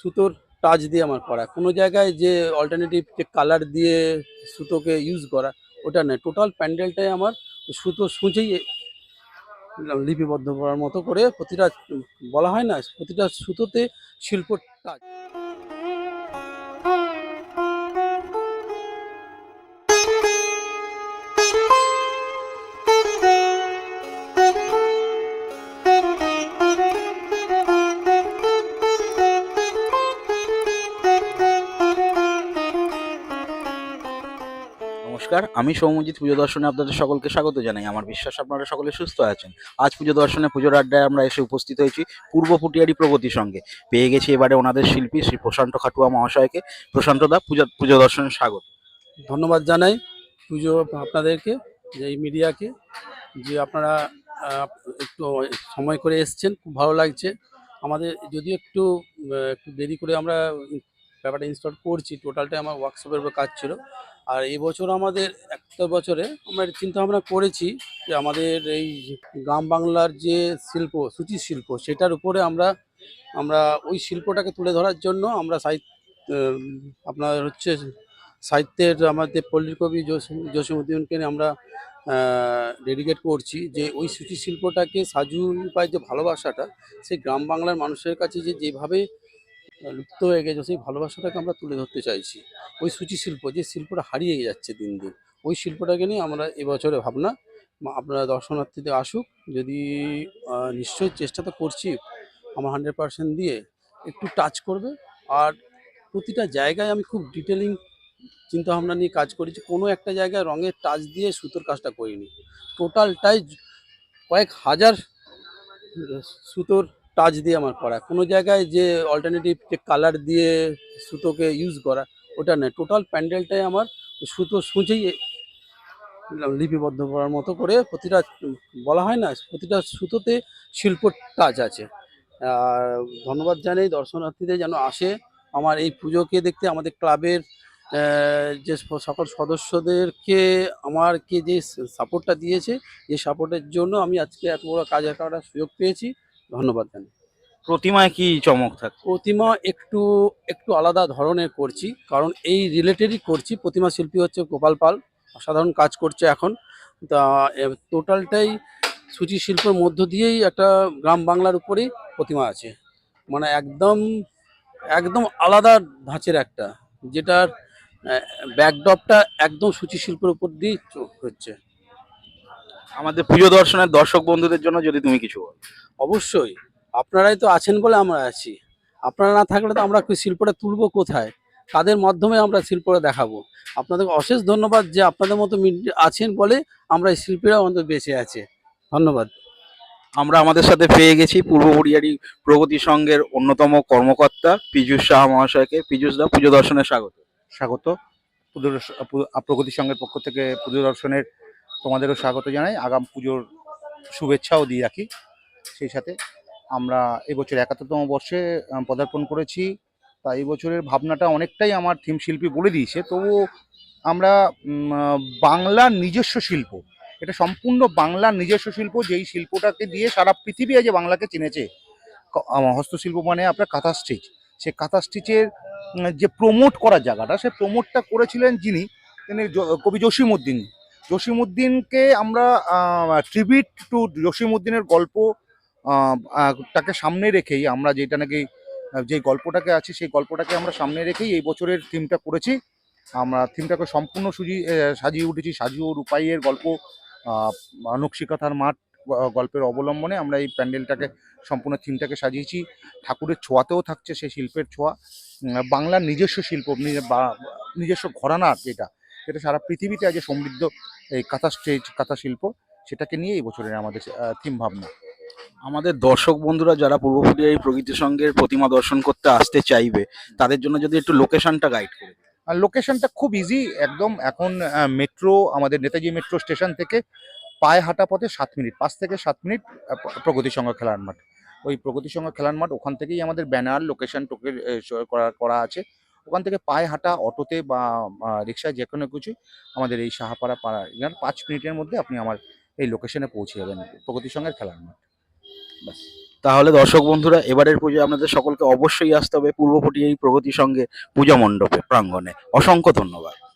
সুতোর টাচ দিয়ে আমার করা। কোনো জায়গায় যে অল্টারনেটিভ যে কালার দিয়ে সুতোকে ইউজ করা, ওটা নয়। টোটাল প্যান্ডেলটাই আমার সুতো সূচেই লিপিবদ্ধ করার মতো করে প্রতিটা, বলা হয় না, প্রতিটা সুতোতে শিল্প টাচ নমস্কার, আমি সৌমজিৎ পুজো দর্শনে আপনাদের সকলকে স্বাগত জানাই। আমার বিশ্বাস, আপনারা সকলে সুস্থ আছেন। আজ পুজো দর্শনে পুজোর আড্ডায় আমরা এসে উপস্থিত হয়েছি পূর্ব ফুটিয়ারি প্রগতির সঙ্গে। পেয়ে গেছি এবারে ওনাদের শিল্পী শ্রী প্রশান্ত খাটুয়া মহাশয়কে। প্রশান্ত দা, পুজো পুজো দর্শনে স্বাগত। ধন্যবাদ জানাই পুজো আপনাদেরকে, যে এই মিডিয়াকে, যে আপনারা একটু সময় করে এসছেন, খুব ভালো লাগছে। আমাদের, যদিও একটু একটু দেরি করে আমরা ব্যাপারটা ইনস্টল করছি টোটালটাই আমার ওয়ার্কশপের উপর কাজ ছিল। আর এই বছর আমাদের, একটা বছরে আমরা চিন্তা ভাবনা করেছি যে আমাদের এই গ্রাম বাংলার যে শিল্প, সূচি শিল্প, সেটার উপরে আমরা আমরা ওই শিল্পটাকে তুলে ধরার জন্য আমরা সাহিত্য আপনার হচ্ছে সাহিত্যের আমাদের পল্লী কবি জসীমউদ্দিনকে নিয়ে আমরা ডেডিকেট করছি যে ওই সূচি শিল্পটাকে সাজু উপায় যে ভালোবাসাটা, সেই গ্রাম বাংলার মানুষের কাছে যে যেভাবে লুপ্ত হয়ে গেছে, সেই ভালোবাসাটাকে আমরা তুলে ধরতে চাইছি। ওই সূচি শিল্প, যে শিল্পটা হারিয়ে যাচ্ছে দিন দিন, ওই শিল্পটাকে নিয়ে আমরা এবছরে ভাবনা আপনারা দর্শনার্থীদের আসুক, যদি নিশ্চয়ই চেষ্টা তো করছি, আমার হান্ড্রেড পার্সেন্ট দিয়ে একটু টাচ করবে, আর প্রতিটা জায়গায় আমি খুব ডিটেলিং চিন্তা ভাবনা নিয়ে কাজ করেছি, কোনো একটা জায়গায় রঙের টাচ দিয়ে সুতোর কাজটা করিনি। টোটালটাই কয়েক হাজার সুতোর টাচ দিয়ে আমার করা। কোনো জায়গায় যে অল্টারনেটিভ যে কালার দিয়ে সুতোকে ইউজ করা, ওটা নয়। টোটাল প্যান্ডেলটাই আমার সুতো সূচেই লিপিবদ্ধ করার মতো করে প্রতিটা, বলা হয় না, প্রতিটা সুতোতে শিল্প টাচ আছে। আর ধন্যবাদ জানাই দর্শনার্থীদের যেন আসে। আমার এই পুজোকে দেখতে, আমাদের ক্লাবের যে সকল সদস্যদেরকে, আমারকে যে সাপোর্টটা দিয়েছে, যে সাপোর্টের জন্য আমি আজকে এত বড় কাজ করার সুযোগ পেয়েছি। ধন্যবাদ জানাই। প্রতিমায় কি চমক থাকে? প্রতিমা একটু একটু আলাদা ধরনের করছি কারণ এই রিলেটেডই করছি। প্রতিমা শিল্পী হচ্ছে গোপাল পাল অসাধারণ কাজ করছে এখন। তা টোটালটাই সূচি শিল্পের মধ্য দিয়েই একটা গ্রাম বাংলার উপরেই প্রতিমা আছে। মানে একদম একদম আলাদা ধাঁচের একটা যেটার ব্যাকড্রপটা একদম সূচি শিল্পের উপর দিয়েই হচ্ছে। আমাদের পুজো দর্শনের দর্শক বন্ধুদের জন্য যদি তুমি কিছু বল। অবশ্যই। আপনারাই তো আছেন বলে আমরা আছি। আপনারা না থাকলে তো আমরা কি শিল্পটা তুলবো কোথায়? তাদের মাধ্যমে আমরা শিল্পটা দেখাবো। আপনাদের অশেষ ধন্যবাদ যে আপনাদের মতো আছেন বলে আমরা এই শিল্পীরা অন্তত বেঁচে আছে। ধন্যবাদ। আমরা আমাদের সাথে পেয়ে গেছি পূর্ব ফুটিয়ারি প্রগতি সংঘের অন্যতম কর্মকর্তা পীযুষ শাহ মহাশয়কে। পীযুষ দা পুজো দর্শনে স্বাগত। স্বাগত। প্রগতি সংঘের পক্ষ থেকে পুজো দর্শনের তোমাদেরও স্বাগত জানাই। আগাম পুজোর শুভেচ্ছাও দিয়ে রাখি। সেই সাথে আমরা এবছর একাত্তরতম বর্ষে পদার্পণ করেছি। তা এই বছরের ভাবনাটা অনেকটাই আমার থিম শিল্পী বলে দিয়েছে। তবু আমরা বাংলার নিজস্ব শিল্প, এটা সম্পূর্ণ বাংলার নিজস্ব শিল্প, যেই শিল্পটাকে দিয়ে সারা পৃথিবী আজ বাংলাকে চিনেছে। হস্তশিল্প মানে আপনার কাঁথা স্টিচ। সে কাঁথা স্টিচের যে প্রমোট করার জায়গাটা, সে প্রমোটটা করেছিলেন যিনি, তিনি কবি জসিমউদ্দিন। জসিমউদ্দিনকে আমরা ট্রিবিউট টু জসিমউদ্দিনের গল্প আহ, সামনে রেখেই আমরা যেটা নাকি যে গল্পটাকে আছে সেই গল্পটাকে আমরা সামনে রেখেই এই বছরের থিমটা করেছি। আমরা থিমটাকে সম্পূর্ণ সুজি সাজিয়ে উঠেছি। সাজু ও রূপাইয়ের গল্প নকশিকাথার মাঠ গল্পের অবলম্বনে আমরা এই প্যান্ডেলটাকে সম্পূর্ণ থিমটাকে সাজিয়েছি। ঠাকুরের ছোঁয়াতেও থাকছে সেই শিল্পের ছোঁয়া। বাংলার নিজস্ব শিল্প নিজস্ব ঘরানার যেটা যেটা সারা পৃথিবীতে আজ সমৃদ্ধ এই কাঁথা স্টেজ কাঁথা শিল্প সেটাকে নিয়ে এই বছরের আমাদের থিম ভাবনা আমাদের দর্শক বন্ধুরা যারা পূর্ব এই প্রগতি সংঘের প্রতিমা দর্শন করতে আসতে চাইবে, তাদের জন্য যদি একটু লোকেশনটা গাইড করে। আর লোকেশনটা খুব ইজি একদম এখন মেট্রো আমাদের নেতাজি মেট্রো স্টেশন থেকে পায়ে হাঁটা পথে সাত মিনিট, পাঁচ থেকে সাত মিনিট প্রগতি সংঘ খেলার মাঠ। ওই প্রগতি সংঘ খেলার মাঠ, ওখান থেকেই আমাদের ব্যানার লোকেশন টোকে করা করা আছে। ওখান থেকে পায়ে হাঁটা, অটোতে বা রিক্সায় যে কোনো কিছু আমাদের এই সাহাপাড়া পাড়া পাঁচ মিনিটের মধ্যে আপনি আমার এই লোকেশনে পৌঁছে যাবেন, প্রগতি সংঘের খেলার মাঠ। তাহলে দর্শক বন্ধুরা, এবারের পুজো আপনাদের সকলকে অবশ্যই আসতে হবে পূর্ব এই প্রগতি সঙ্গে পূজা মণ্ডপে, প্রাঙ্গণে। অসংখ্য ধন্যবাদ।